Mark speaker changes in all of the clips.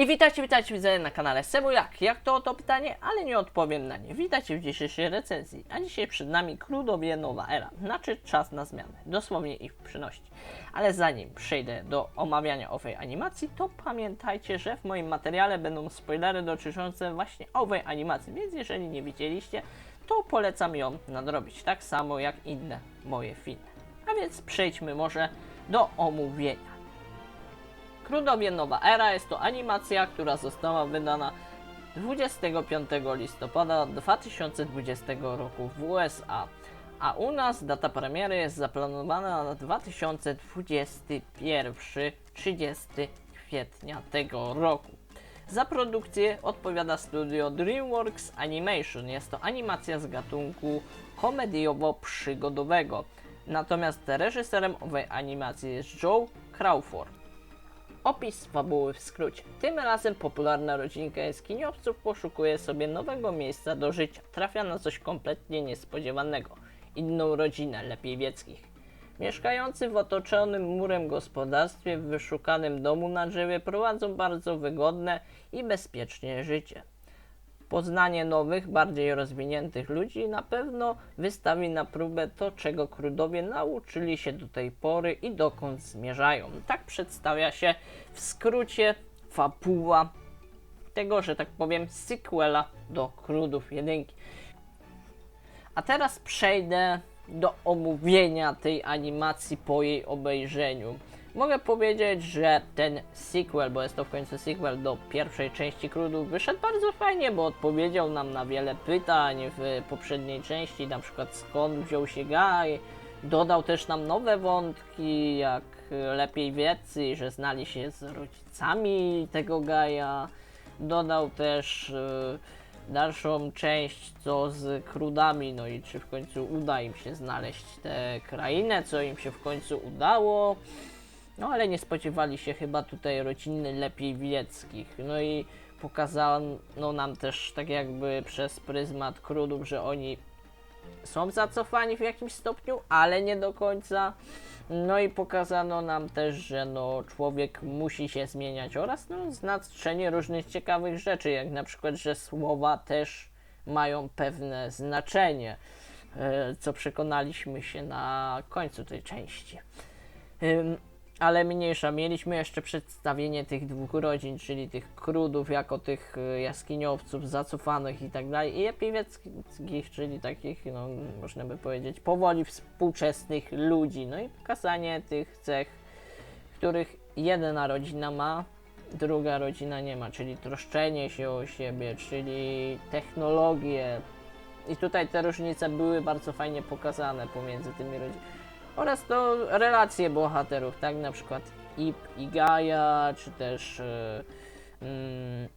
Speaker 1: I witajcie, witajcie widzę na kanale Sebu Jak? Jak to oto pytanie, ale nie odpowiem na nie. Witajcie w dzisiejszej recenzji, a dzisiaj przed nami Krudowie Nowa Era, znaczy czas na zmianę, dosłownie i w przyności. Ale zanim przejdę do omawiania owej animacji, to pamiętajcie, że w moim materiale będą spoilery dotyczące właśnie owej animacji, więc jeżeli nie widzieliście, to polecam ją nadrobić, tak samo jak inne moje filmy. A więc przejdźmy może do omówienia. Krudowie Nowa Era jest to animacja, która została wydana 25 listopada 2020 roku w USA, a u nas data premiery jest zaplanowana na 2021 30 kwietnia tego roku. Za produkcję odpowiada studio DreamWorks Animation. Jest to animacja z gatunku komediowo-przygodowego. Natomiast reżyserem owej animacji jest Joe Crawford. Opis fabuły w skrócie. Tym razem popularna rodzinka jaskiniowców poszukuje sobie nowego miejsca do życia. Trafia na coś kompletnie niespodziewanego. Inną rodzinę lepiej wieckich. Mieszkający w otoczonym murem gospodarstwie w wyszukanym domu na drzewie prowadzą bardzo wygodne i bezpiecznie życie. Poznanie nowych, bardziej rozwiniętych ludzi na pewno wystawi na próbę to, czego krudowie nauczyli się do tej pory i dokąd zmierzają. Tak przedstawia się w skrócie fabuła tego, że tak powiem, sequela do Krudów jedynki. A teraz przejdę do omówienia tej animacji po jej obejrzeniu. Mogę powiedzieć, że ten sequel, bo jest to w końcu sequel do pierwszej części Krudów, wyszedł bardzo fajnie, bo odpowiedział nam na wiele pytań w poprzedniej części, na przykład skąd wziął się Gaj, dodał też nam nowe wątki, jak lepiej wiedzy, że znali się z rodzicami tego Gaja, dodał też e, dalszą część, co z krudami, no i czy w końcu uda im się znaleźć tę krainę, co im się w końcu udało. No ale nie spodziewali się chyba tutaj rodziny lepiej wieckich. No i pokazano nam też tak jakby przez pryzmat krudów, że oni są zacofani w jakimś stopniu, ale nie do końca. No i pokazano nam też, że no, człowiek musi się zmieniać oraz no, znaczenie różnych ciekawych rzeczy, jak na przykład, że słowa też mają pewne znaczenie, e, co przekonaliśmy się na końcu tej części. Ale mniejsza. Mieliśmy jeszcze przedstawienie tych dwóch rodzin, czyli tych krudów jako tych e, jaskiniowców zacofanych i tak dalej, i epieckich, czyli takich, no, można by powiedzieć, powoli współczesnych ludzi. No i pokazanie tych cech, których jedna rodzina ma, druga rodzina nie ma, czyli troszczenie się o siebie, czyli technologie. I tutaj te różnice były bardzo fajnie pokazane pomiędzy tymi rodzinami oraz to relacje bohaterów, tak? Na przykład Ip i Gaia, czy też e, mm,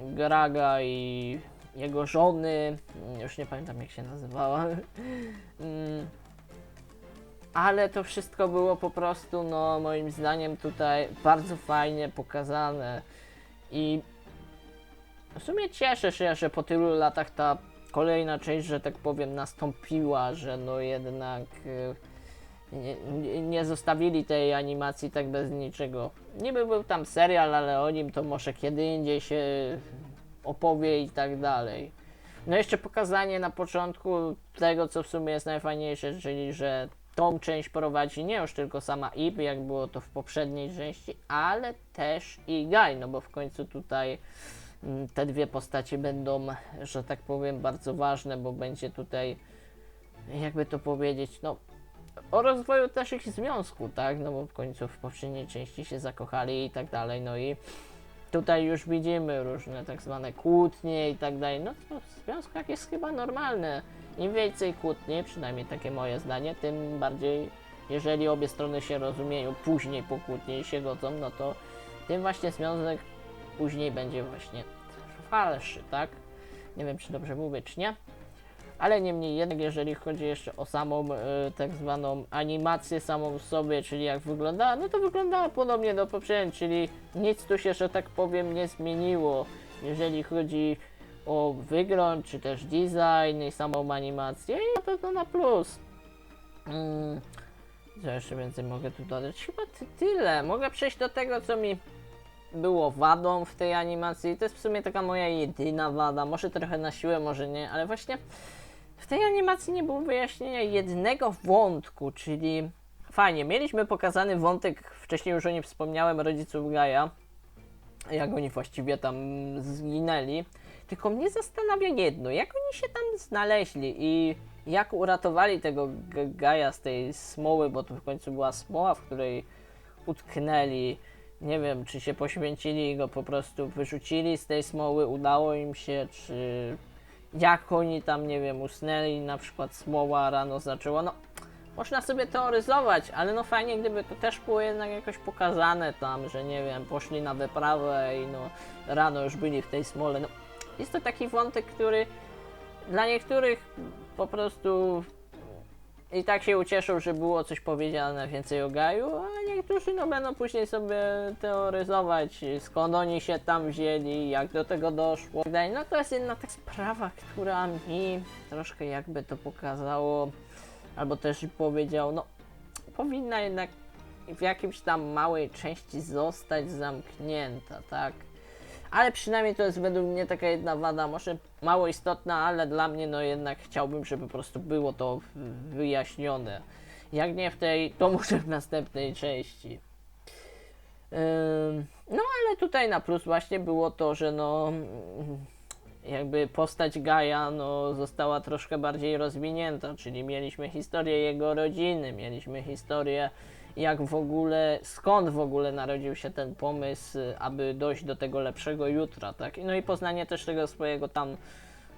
Speaker 1: Graga i jego żony, już nie pamiętam jak się nazywała. Mm, ale to wszystko było po prostu, no moim zdaniem tutaj bardzo fajnie pokazane i w sumie cieszę się, że po tylu latach ta kolejna część, że tak powiem, nastąpiła, że no jednak e, nie, nie- zostawili tej animacji tak bez niczego. Niby był tam serial, ale o nim to może kiedy indziej się opowie i tak dalej. No jeszcze pokazanie na początku tego, co w sumie jest najfajniejsze, czyli że tą część prowadzi nie już tylko sama Ip, jak było to w poprzedniej części, ale też i Guy, no bo w końcu tutaj mm, te dwie postacie będą, że tak powiem, bardzo ważne, bo będzie tutaj, jakby to powiedzieć, no o rozwoju też ich związku, tak? No bo w końcu w poprzedniej części się zakochali i tak dalej, no i tutaj już widzimy różne tak zwane kłótnie i tak dalej. No to w związkach jest chyba normalne. Im więcej kłótni, przynajmniej takie moje zdanie, tym bardziej, jeżeli obie strony się rozumieją później po kłótni się godzą, no to tym właśnie związek później będzie właśnie trwalszy, tak? Nie wiem, czy dobrze mówię, czy nie. Ale niemniej jednak, jeżeli chodzi jeszcze o samą e, tak zwaną animację samą w sobie, czyli jak wyglądała, no to wyglądała podobnie do poprzedniej, czyli nic tu się, że tak powiem, nie zmieniło. Jeżeli chodzi o wygląd, czy też design i samą animację, i na pewno na plus. Mm, co jeszcze więcej mogę tu dodać? Chyba ty, tyle. Mogę przejść do tego, co mi było wadą w tej animacji. To jest w sumie taka moja jedyna wada. Może trochę na siłę, może nie, ale właśnie w tej animacji nie było wyjaśnienia jednego wątku, czyli fajnie, mieliśmy pokazany wątek, wcześniej już o nim wspomniałem, rodziców Gaja, jak oni właściwie tam zginęli. Tylko mnie zastanawia jedno, jak oni się tam znaleźli i jak uratowali tego Gaja z tej smoły, bo to w końcu była smoła, w której utknęli. Nie wiem, czy się poświęcili i go po prostu wyrzucili z tej smoły, udało im się, czy jak oni tam, nie wiem, usnęli, na przykład smoła rano zaczęła. No, można sobie teoryzować, ale no fajnie, gdyby to też było jednak jakoś pokazane tam, że nie wiem, poszli na wyprawę i no rano już byli w tej smole. No, jest to taki wątek, który dla niektórych po prostu i tak się ucieszą, że było coś powiedziane więcej o Gaju, a niektórzy no będą później sobie teoryzować, skąd oni się tam wzięli, jak do tego doszło. tak. No to jest jedna taka sprawa, która mi troszkę jakby to pokazało, albo też powiedział, no powinna jednak w jakimś tam małej części zostać zamknięta, tak? Ale przynajmniej to jest według mnie taka jedna wada, może mało istotna, ale dla mnie no jednak chciałbym, żeby po prostu było to wyjaśnione. Jak nie w tej, to może w następnej części. No ale tutaj na plus właśnie było to, że no jakby postać Gaja no, została troszkę bardziej rozwinięta, czyli mieliśmy historię jego rodziny, mieliśmy historię jak w ogóle, skąd w ogóle narodził się ten pomysł, aby dojść do tego lepszego jutra, tak? No i poznanie też tego swojego tam y,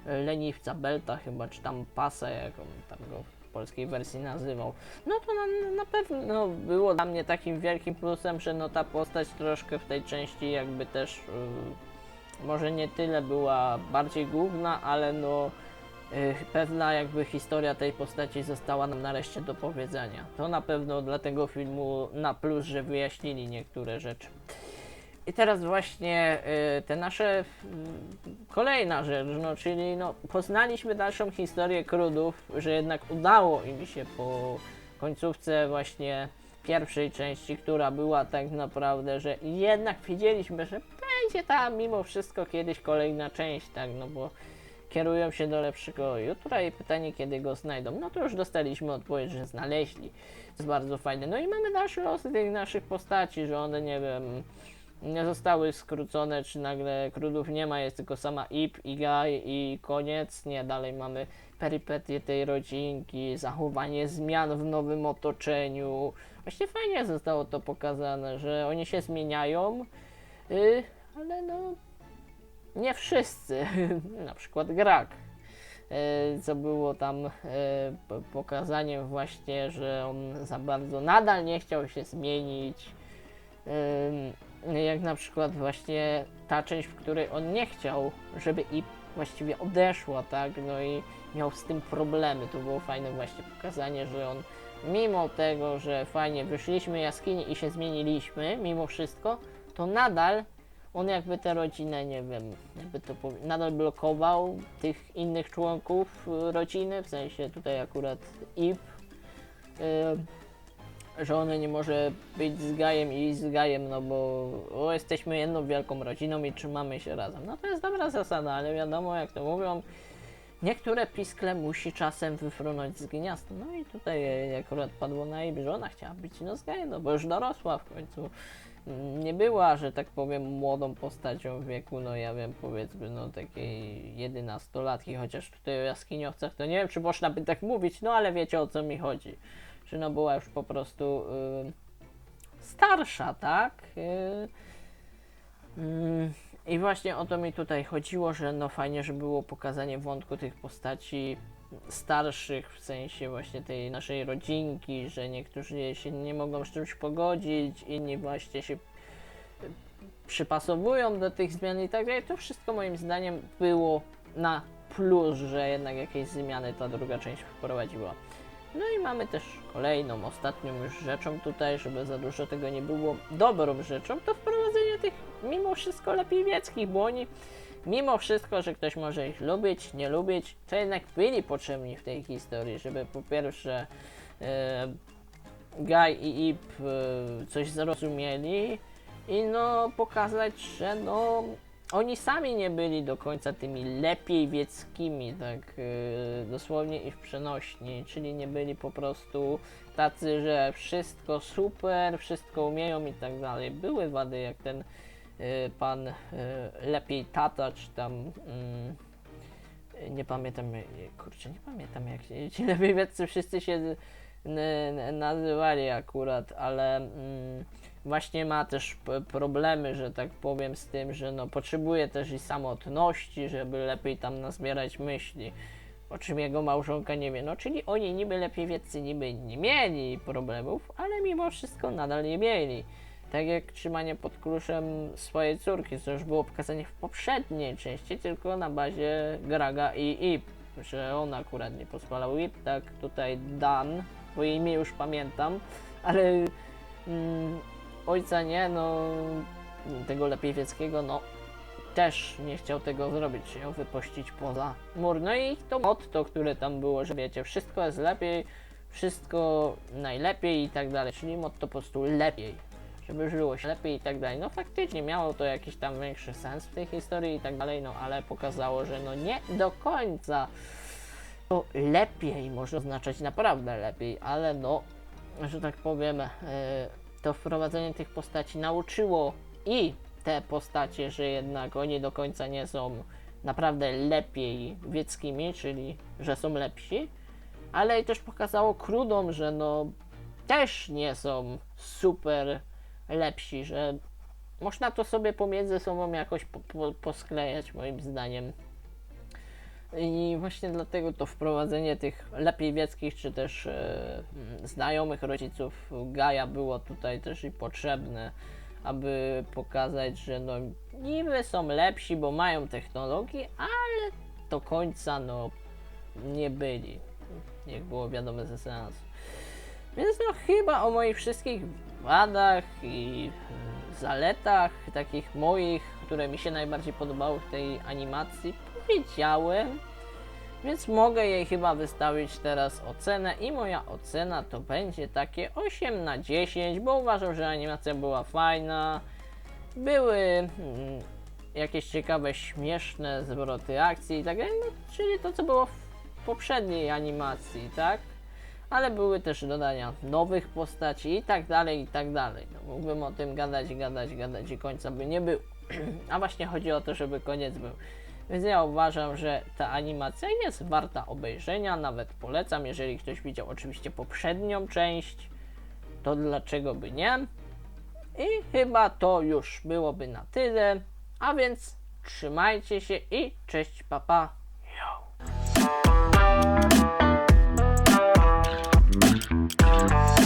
Speaker 1: leniwca, Belta chyba, czy tam Pasa, jak on tam go w polskiej wersji nazywał. No to na, na pewno było dla mnie takim wielkim plusem, że no ta postać troszkę w tej części jakby też y, może nie tyle była bardziej główna, ale no pewna jakby historia tej postaci została nam nareszcie do powiedzenia. To na pewno dla tego filmu na plus, że wyjaśnili niektóre rzeczy. I teraz właśnie y, te nasze y, kolejna rzecz, no czyli no, poznaliśmy dalszą historię Krudów, że jednak udało im się po końcówce właśnie pierwszej części, która była tak naprawdę, że jednak wiedzieliśmy, że będzie tam mimo wszystko kiedyś kolejna część, tak, no bo kierują się do lepszego jutra i pytanie, kiedy go znajdą. No to już dostaliśmy odpowiedź, że znaleźli. Jest bardzo fajne. No i mamy dalsze losy tych naszych postaci, że one, nie wiem, nie zostały skrócone, czy nagle krudów nie ma, jest tylko sama Ip i Guy i koniec. Nie, dalej mamy perypetie tej rodzinki, zachowanie zmian w nowym otoczeniu. Właśnie fajnie zostało to pokazane, że oni się zmieniają, yy, ale no nie wszyscy, na przykład Grak, e, co było tam e, pokazaniem właśnie, że on za bardzo nadal nie chciał się zmienić, jak na przykład właśnie ta część, w której on nie chciał, żeby i właściwie odeszła, tak, no i miał z tym problemy, to było fajne właśnie pokazanie, że on mimo tego, że fajnie wyszliśmy jaskini i się zmieniliśmy, mimo wszystko, to nadal on jakby tę rodzinę, nie wiem, jakby to nadal blokował tych innych członków y, rodziny, w sensie tutaj akurat Ip, y, że ona nie może być z Gajem i z Gajem, no bo o, jesteśmy jedną wielką rodziną i trzymamy się razem. No to jest dobra zasada, ale wiadomo jak to mówią, niektóre piskle musi czasem wyfrunąć z gniazda. No i tutaj e, akurat padło na Ip, że ona chciała być no z Gajem, no bo już dorosła w końcu nie była, że tak powiem, młodą postacią w wieku, no ja wiem, powiedzmy, no takiej 11-latki, chociaż tutaj o jaskiniowcach to nie wiem, czy można by tak mówić, no ale wiecie o co mi chodzi. Że no była już po prostu y, starsza, tak? Y, mm, I właśnie o to mi tutaj chodziło, że no fajnie, że było pokazanie wątku tych postaci starszych, w sensie właśnie tej naszej rodzinki, że niektórzy się nie mogą z czymś pogodzić, inni właśnie się przypasowują do tych zmian i tak dalej. To wszystko moim zdaniem było na plus, że jednak jakieś zmiany ta druga część wprowadziła. No i mamy też kolejną, ostatnią już rzeczą tutaj, żeby za dużo tego nie było dobrą rzeczą, to wprowadzenie tych mimo wszystko lepiej wieckich, bo oni mimo wszystko, że ktoś może ich lubić, nie lubić, to jednak byli potrzebni w tej historii, żeby po pierwsze e, Guy i Ip e, coś zrozumieli i no pokazać, że no oni sami nie byli do końca tymi lepiej wieckimi, tak yy, dosłownie i przenośni, czyli nie byli po prostu tacy, że wszystko super, wszystko umieją i tak dalej. Były wady jak ten pan yy, lepiej tata, czy tam mm, nie pamiętam, jak- kurczę, nie pamiętam jak się, ci lepiej wieccy wszyscy się nazywali akurat, ale mm, właśnie ma też problemy, że tak powiem, z tym, że no potrzebuje też i samotności, żeby lepiej tam nazbierać myśli. O czym jego małżonka nie wie. No, czyli oni niby lepiej wieccy niby nie mieli problemów, ale mimo wszystko nadal je mieli. Tak jak trzymanie pod kluczem swojej córki, co już było pokazane w poprzedniej części, tylko na bazie Graga i Ip, że on akurat nie pozwalał Ip, tak tutaj Dan, bo imię już pamiętam, ale mm, ojca nie, no tego lepiejwieckiego, no też nie chciał tego zrobić, chciał wypuścić poza mur. No i to motto, które tam było, że wiecie, wszystko jest lepiej, wszystko najlepiej i tak dalej, czyli motto po prostu lepiej, żeby żyło się lepiej i tak dalej. No faktycznie miało to jakiś tam większy sens w tej historii i tak dalej, no ale pokazało, że no nie do końca to lepiej może oznaczać naprawdę lepiej, ale no, że tak powiem, e, to wprowadzenie tych postaci nauczyło i te postacie, że jednak oni do końca nie są naprawdę lepiej wieckimi, czyli że są lepsi, ale i też pokazało krudom, że no też nie są super lepsi, że można to sobie pomiędzy sobą jakoś po, po, posklejać moim zdaniem. I właśnie dlatego to wprowadzenie tych lepiej wieckich, czy też e, znajomych rodziców Gaja było tutaj też i potrzebne, aby pokazać, że no niby są lepsi, bo mają technologię, ale do końca no nie byli, jak było wiadome ze seansu. Więc no chyba o moich wszystkich wadach i e, zaletach, takich moich, które mi się najbardziej podobały w tej animacji, powiedziałem. Więc mogę jej chyba wystawić teraz ocenę i moja ocena to będzie takie 8 na 10, bo uważam, że animacja była fajna. Były mm, jakieś ciekawe, śmieszne zwroty akcji i tak dalej, no, czyli to co było w poprzedniej animacji, tak? Ale były też dodania nowych postaci i tak dalej, i tak dalej. No, mógłbym o tym gadać, gadać, gadać i końca by nie był. A właśnie chodzi o to, żeby koniec był. Więc ja uważam, że ta animacja jest warta obejrzenia, nawet polecam, jeżeli ktoś widział oczywiście poprzednią część, to dlaczego by nie? I chyba to już byłoby na tyle, a więc trzymajcie się i cześć papa. Thank you.